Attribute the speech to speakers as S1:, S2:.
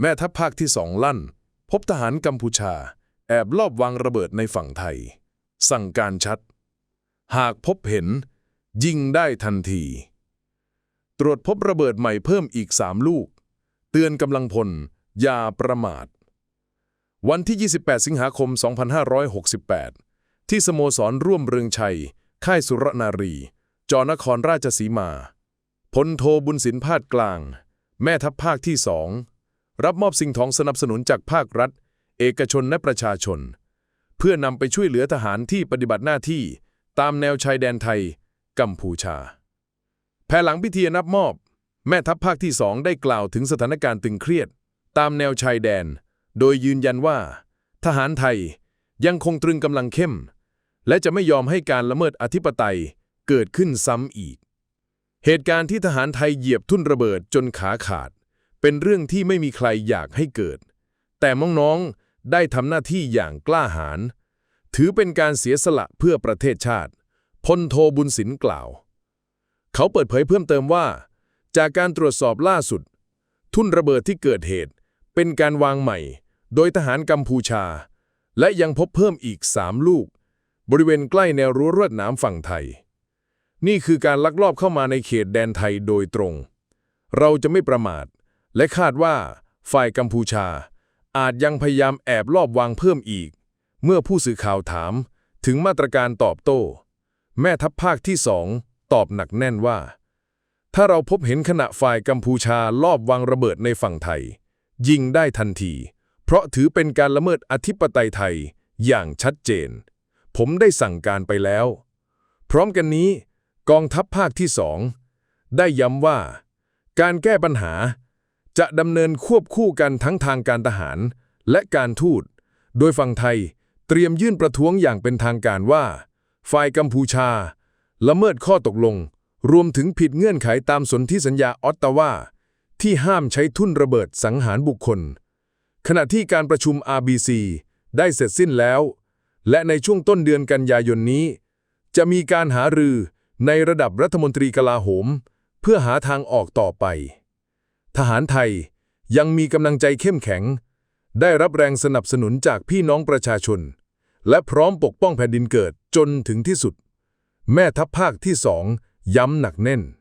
S1: แม่ทัพภาคที่สองลั่น พบทหารกัมพูชา แอบลอบวางระเบิดในฝั่งไทย สั่งการชัด หากพบเห็น ยิงได้ทันที ตรวจพบระเบิดใหม่เพิ่มอีกสามลูก เตือนกำลังพล อย่าประมาท วันที่ 28 สิงหาคม 2568 ที่สโมสรร่วมเรืองชัย ค่ายสุรนารี จอนครราชสีมาพลโทบุญสินพาดกลาง แม่ทัพภาคที่สอง รับมอบสิ่งของสนับสนุนจากภาครัฐ เอกชนและประชาชน เพื่อนำไปช่วยเหลือทหารที่ปฏิบัติหน้าที่ตามแนวชายแดนไทย กัมพูชาภายหลังพิธีนับมอบ แม่ทัพภาคที่สองได้กล่าวถึงสถานการณ์ตึงเครียด ตามแนวชายแดน โดยยืนยันว่า ทหารไทยยังคงตรึงกำลังเข้ม และจะไม่ยอมให้การละเมิดอธิปไตยเกิดขึ้นซ้ำอีก เหตุการณ์ที่ทหารไทยเหยียบทุ่นระเบิดจนขาขาด เป็นเรื่องที่ไม่มีใครอยากให้เกิด แต่น้องๆได้ทำหน้าที่อย่างกล้าหาญถือเป็นการเสียสละเพื่อประเทศชาติพลโทบุญสินกล่าว เขาเปิดเผยเพิ่มเติมว่า จากการตรวจสอบล่าสุด ทุ่นระเบิดที่เกิดเหตุ เป็นการวางใหม่ โดยทหารกัมพูชา และยังพบเพิ่มอีกสามลูก บริเวณใกล้แนวรั้วรวดนามฝั่งไทย นี่คือการลักลอบเข้ามาในเขตแดนไทยโดยตรง เราจะไม่ประมาท และคาดว่าฝ่ายกัมพูชา อาจยังพยายามแอบลอบวางเพิ่มอีก เมื่อผู้สื่อข่าวถามถึงมาตรการตอบโต้ แม่ทัพภาคที่สองตอบหนักแน่นว่า ถ้าเราพบเห็นขณะฝ่ายกัมพูชาลอบวางระเบิดในฝั่งไทย ยิงได้ทันที เพราะถือเป็นการละเมิดอธิปไตยไทยอย่างชัดเจน ผมได้สั่งการไปแล้ว พร้อมกันนี้ กองทัพภาคที่สองได้ย้ำว่า การแก้ปัญหา จะดำเนินควบคู่กันทั้งทางการทหาร และการทูต โดยฝั่งไทยเตรียมยื่นประท้วงอย่างเป็นทางการว่า ฝ่ายกัมพูชา ละเมิดข้อตกลง รวมถึงผิดเงื่อนไขตามสนธิสัญญาออตตาวาที่ห้ามใช้ทุ่นระเบิดสังหารบุคคล ขณะที่การประชุม RBC ได้เสร็จสิ้นแล้ว และในช่วงต้นเดือนกันยายนนี้ จะมีการหารือในระดับรัฐมนตรีกลาโหม เพื่อหาทางออกต่อไป ทหารไทยยังมีกำลังใจเข้มแข็ง ได้รับแรงสนับสนุนจากพี่น้องประชาชน และพร้อมปกป้องแผ่นดินเกิดจนถึงที่สุด แม่ทัพภาคที่สองย้ำหนักแน่น